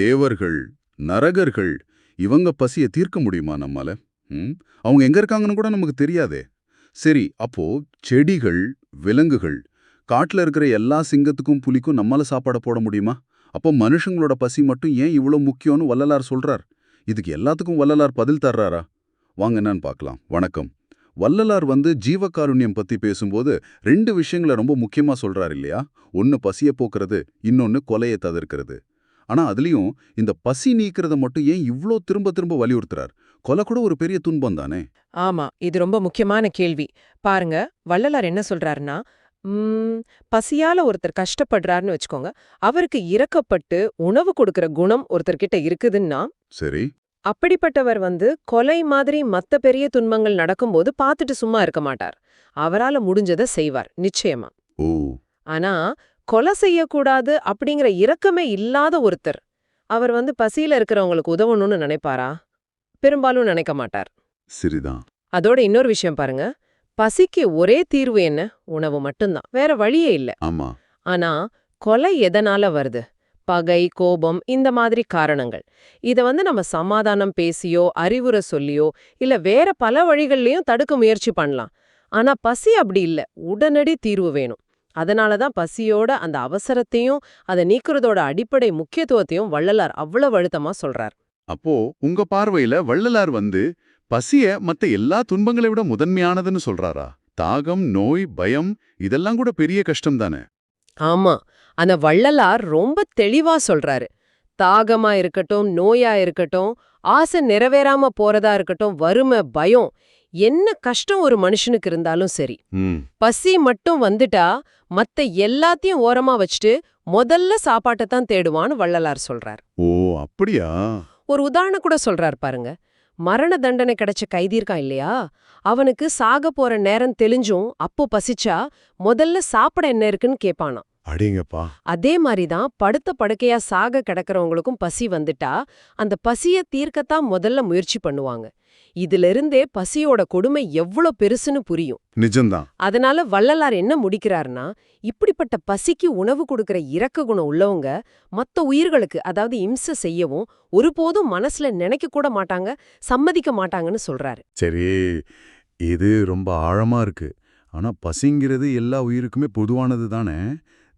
தேவர்கள் நரகர்கள் இவங்க பசிய தீர்க்க முடியுமா நம்மால? ம்? அவங்க எங்க இருக்காங்கன்னு கூட நமக்கு தெரியாதே. சரி அப்போ செடிகள் விலங்குகள் காட்டுல இருக்கிற எல்லா சிங்கத்துக்கும் புலிக்கும் நம்மால சாப்பாட போட முடியுமா? அப்போ மனுஷங்களோட பசி மட்டும் ஏன் இவ்வளோ முக்கியம்னு வள்ளலார் சொல்றார்? இதுக்கு எல்லாத்துக்கும் வள்ளலார் பதில் தர்றாரா? வாங்க என்னன்னு பார்க்கலாம். வணக்கம். வள்ளலார் வந்து ஜீவகாருண்யம் பத்தி பேசும்போது ரெண்டு விஷயங்களை ரொம்ப முக்கியமா சொல்றாரு இல்லையா? ஒன்னு பசிய போக்குறது இன்னொன்னு கொலையை தவிர்க்கிறது. ஆனா அதுலயும் இந்த பசி நீக்கிறத மட்டும் ஏன் இவ்ளோ திரும்ப திரும்ப வலியுறுத்துறார்? கொலை கூட ஒரு பெரிய துன்பம் தானே? ஆமா இது ரொம்ப முக்கியமான கேள்வி. பாருங்க வள்ளலார் என்ன சொல்றாருன்னா பசியால ஒருத்தர் கஷ்டப்படுறாருன்னு வச்சுக்கோங்க. அவருக்கு இறக்கப்பட்டு உணவு கொடுக்கிற குணம் ஒருத்தர்கிட்ட இருக்குதுன்னா சரி. அப்படிப்பட்டவர் வந்து கொலை மாதிரி மத்த பெரிய துன்பங்கள் நடக்கும்போது பார்த்துட்டு சும்மா இருக்க மாட்டார். அவரால முடிஞ்சதை செய்வார் நிச்சயமா. ஓ. ஆனா கொலை செய்யக்கூடாது அப்படிங்கிற இரக்கமே இல்லாத ஒருத்தர். அவர் வந்து பசியில இருக்கிறவங்களுக்கு உதவணும்னு நினைப்பாரா? பெரும்பாலும் நினைக்க மாட்டார். சரிதான் அதோட இன்னொரு விஷயம் பாருங்க. பசிக்கு ஒரே தீர்வு என்ன? உணவு மட்டும்தான். வேற வழியே இல்ல. ஆமா. ஆனா கொலை எதனால வருது? பகை கோபம் இந்த மாதிரி காரணங்கள். இத வந்து நம்ம சமாதானம் பேசியோ அறிவுரை சொல்லியோ இல்ல வேற பல வழிகள்லயும் தடுக்க முயற்சி பண்ணலாம். ஆனா பசி அப்படி இல்ல. உடனடி தீர்வு வேணும். அதனால தான் பசியோட அந்த அவசரத்தையும் அதை நீக்குறதோட அடிப்படை முக்கியத்துவத்தையும் வள்ளலார் அவ்வளவு அழுத்தமா சொல்றார். அப்போ உங்க பார்வையில வள்ளலார் வந்து பசிய மத்த எல்லா துன்பங்களை விட முதன்மையானதுன்னு சொல்றாரா? தாகம் நோய் பயம் இதெல்லாம் கூட பெரிய கஷ்டம் தானே? ஆமா. அந்த வள்ளலார் ரொம்ப தெளிவா சொல்றாரு. தாகமா இருக்கட்டும் நோயா இருக்கட்டும் ஆசை நிறைவேறாம போறதா இருக்கட்டும் வறுமை பயம் என்ன கஷ்டம் ஒரு மனுஷனுக்கு இருந்தாலும் சரி. பசி மட்டும் வந்துட்டா மத்த எல்லாத்தையும் ஓரமா வச்சுட்டு முதல்ல சாப்பாட்டை தான் தேடுவான்னு வள்ளலார் சொல்றார். ஓ அப்படியா? ஒரு உதாரணம் கூட சொல்றார் பாருங்க. மரண தண்டனை கிடைச்ச கைதி இருக்கான் இல்லையா? அவனுக்கு சாக போற நேரம் தெளிஞ்சும் அப்போ பசிச்சா முதல்ல சாப்பிட என்ன இருக்குன்னு கேப்பானாம். அடிங்கப்பா. அதே மாதிரி தான் படுத்த படுக்கையா சாக கிடக்கிறவங்களுக்கும் பசி வந்துட்டா அந்த பசிய தீர்க்கத்தான் முதல்ல முயற்சி பண்ணுவாங்க. இதுல இருந்தே பசியோட கொடுமை எவ்வளோ பெருசுன்னு புரியும். நிஜம்தான். அதனால வள்ளலார் என்ன முடிக்கிறாருன்னா இப்படிப்பட்ட பசிக்கு உணவு கொடுக்கிற இரக்க குணம் உள்ளவங்க மத்த உயிர்களுக்கு அதாவது இம்சை செய்யவும் ஒருபோதும் மனசுல நினைக்க கூட மாட்டாங்க சம்மதிக்க மாட்டாங்கன்னு சொல்றாரு. சரி இது ரொம்ப ஆழமா இருக்கு. ஆனா பசிங்கிறது எல்லா உயிருக்குமே பொதுவானது தானே?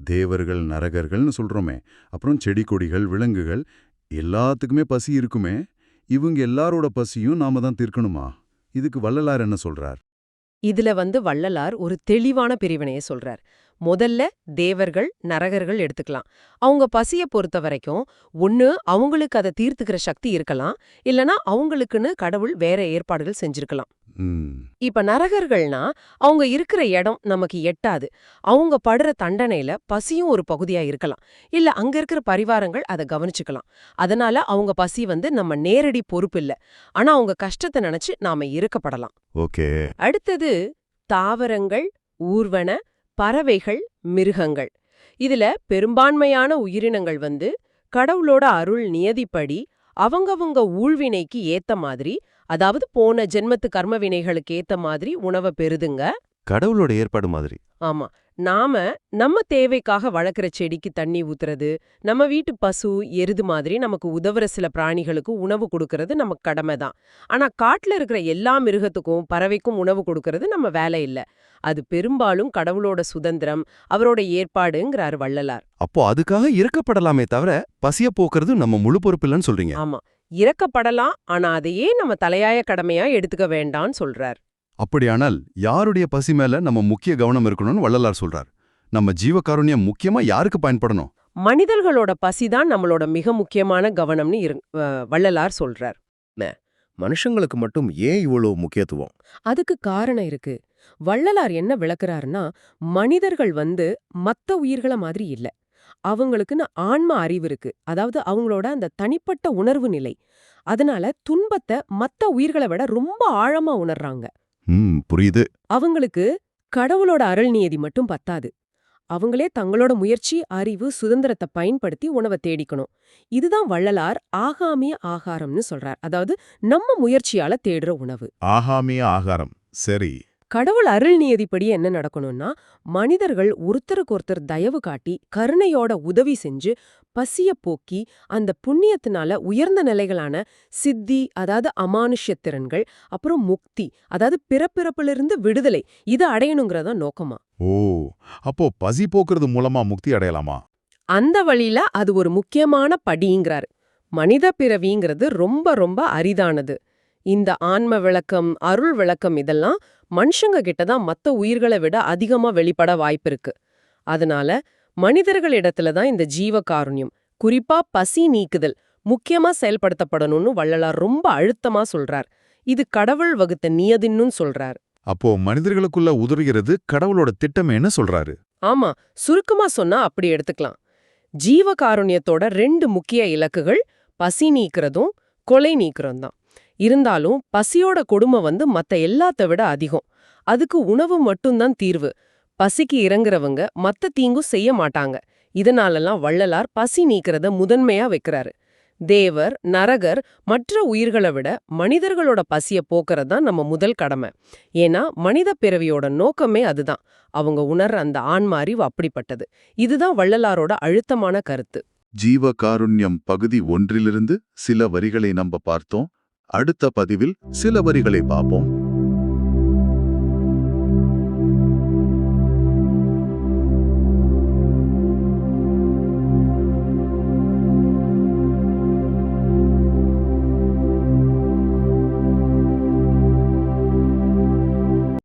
தேவர்கள் நரகர்கள்னு சொல்றோமே. அப்புறம் செடி கொடிகள் விலங்குகள் எல்லாத்துக்குமே பசி இருக்குமே? இவங்க எல்லாரோட பசியும் நாம தான் தீர்க்கணுமா? இதுக்கு வள்ளலார் என்ன சொல்றார்? இதுல வந்து வள்ளலார் ஒரு தெளிவான பிரிவினையை சொல்றார். முதல்ல தேவர்கள் நரகர்கள் எடுத்துக்கலாம். அவங்க பசிய பொறுத்த வரைக்கும் ஒண்ணு அவங்களுக்கு அதை தீர்த்துக்கிற சக்தி இருக்கலாம். இல்லனா அவங்களுக்குன்னு கடவுள் வேற ஏற்பாடுகள் செஞ்சிருக்கலாம். இப்ப நரகர்கள்னா அவங்க இருக்கிற இடம் நமக்கு எட்டாது. அவங்க படுற தண்டனையில பசியும் ஒரு பகுதியா இருக்கலாம். இல்ல அங்க இருக்கிற பரிவாரங்கள் அதை கவனிச்சுக்கலாம். அதனால அவங்க பசி வந்து நம்ம நேரடி பொறுப்பு இல்ல. ஆனா அவங்க கஷ்டத்தை நினைச்சு நாம இருக்கப்படலாம். ஓகே. அடுத்தது தாவரங்கள் ஊர்வன பறவைகள் மிருகங்கள். இதுல பெரும்பான்மையான உயிரினங்கள் வந்து கடவுளோட அருள் நியதிப்படி அவங்கவங்க ஊழ்வினைக்கு ஏத்த மாதிரி அதாவது போன ஜென்மத்து கர்ம வினைகளுக்கு ஏத்த மாதிரி உணவை பெறுதுங்க. கடவுளோட ஏற்பாடு மாதிரி. ஆமா. நாம நம்ம தேவைக்காக வளர்க்குற செடிக்கு தண்ணி ஊத்துறது நம்ம வீட்டு பசு எருது மாதிரி நமக்கு உதவுற சில பிராணிகளுக்கு உணவு கொடுக்கறது நமக்கு கடமை தான். ஆனா காட்டுல இருக்கிற எல்லா மிருகத்துக்கும் பறவைக்கும் உணவு கொடுக்கறது நம்ம வேலை இல்ல. அது பெரும்பாலும் கடவுளோட சுதந்திரம் அவரோட ஏற்பாடுங்கிறாரு வள்ளலார். அப்போ அதுக்காக இறக்கப்படலாமே தவிர பசிய போக்குறது நம்ம முழு பொறுப்பில்லைன்னு சொல்றீங்க. ஆமா. இறக்கப்படலாம் ஆனா அதையே நம்ம தலையாய கடமையா எடுத்துக்க வேண்டான்னு சொல்றார். அப்படியானால் யாருடைய பசி மேல நம்ம முக்கிய கவனம் இருக்கணும்னு வள்ளலார் சொல்றார். நம்ம ஜீவகாருண்யம் முக்கியமா யாருக்கு பயன்படணும்? மனிதர்களோட பசிதான் நம்மளோட மிக முக்கியமான கவனம்னு வள்ளலார் சொல்றார். மனுஷங்களுக்கு மட்டும் ஏன் இவ்வளவு முக்கியத்துவம்? அதுக்கு காரணம் இருக்கு. வள்ளலார் என்ன விளக்குறாருன்னா மனிதர்கள் வந்து மத்த உயிர்கள மாதிரி இல்ல. அவங்களுக்குன்னு ஆன்ம அறிவு இருக்கு. அதாவது அவங்களோட அந்த தனிப்பட்ட உணர்வு நிலை. அதனால துன்பத்தை மத்த உயிர்களை விட ரொம்ப ஆழமா உணர்றாங்க. ம் புரியுது. அவங்களுக்கு கடவுளோட அருள் நியதி மட்டும் பத்தாது. அவங்களே தங்களோட முயற்சி அறிவு சுதந்திரத்தை பயன்படுத்தி உணவை தேடிக்கணும். இதுதான் வள்ளலார் ஆகாமிய ஆகாரம்னு சொல்றார். அதாவது நம்ம முயற்சியால தேடுற உணவு. ஆகாமிய ஆகாரம். சரி. கடவுள் அருள் நியதிப்படி என்ன நடக்கணும்னா மனிதர்கள் ஒருத்தருக்கு ஒருத்தர் தயவு காட்டி கருணையோட உதவி செஞ்சு பசிய போக்கி அந்த புண்ணியத்தினால உயர்ந்த நிலைகளான சித்தி அதாவது அமானுஷ்ய திறன்கள் அப்புறம் முக்தி அதாவது பிறப்பிறப்பிலிருந்து விடுதலை இது அடையணுங்கிறதா நோக்கமா? ஓ அப்போ பசி போக்குறது மூலமா முக்தி அடையலாமா? அந்த வழியில அது ஒரு முக்கியமான படிங்கிறாரு. மனித பிறவிங்கிறது ரொம்ப ரொம்ப அரிதானது. இந்த ஆன்ம விளக்கம் அருள் விளக்கம் இதெல்லாம் மனுஷங்க கிட்ட தான் மத்த உயிர்களை விட அதிகமா வெளிப்பட வாய்ப்பிருக்கு. அதனால மனிதர்களிடத்துல தான் இந்த ஜீவ காருண்யம் குறிப்பா பசி நீக்குதல் முக்கியமா செயல்படுத்தப்படணும்னு வள்ளலார் ரொம்ப அழுத்தமா சொல்றார். இது கடவுள் வகுத்த நியதின்னு சொல்றார். அப்போ மனிதர்களுக்குள்ள உதவுகிறது கடவுளோட திட்டமேன்னு சொல்றாரு. ஆமா சுருக்கமா சொன்னா அப்படி எடுத்துக்கலாம். ஜீவ காருண்யத்தோட ரெண்டு முக்கிய இலக்குகள் பசி நீக்கிறதும் கொலை நீக்கிறதும் தான். இருந்தாலும் பசியோட கொடுமை வந்து மத்த எல்லாத்த விட அதிகம். அதுக்கு உணவு மட்டும்தான் தீர்வு. பசிக்கு இறங்குறவங்க மத்த தீங்கும் செய்ய மாட்டாங்க. இதனாலலாம் வள்ளலார் பசி நீக்கிறத முதன்மையா வைக்கிறாரு. தேவர் நரகர் மற்ற உயிர்களை விட மனிதர்களோட பசிய போக்குறது தான் நம்ம முதல் கடமை. ஏன்னா மனித பிறவியோட நோக்கமே அதுதான். அவங்க உணர்ற அந்த ஆன்ம அறிவு அப்படிப்பட்டது. இதுதான் வள்ளலாரோட அழுத்தமான கருத்து. ஜீவகாருண்யம் பகுதி ஒன்றிலிருந்து சில வரிகளை நம்ப பார்த்தோம். அடுத்த பதிவில் சில வரிகளை பார்ப்போம்.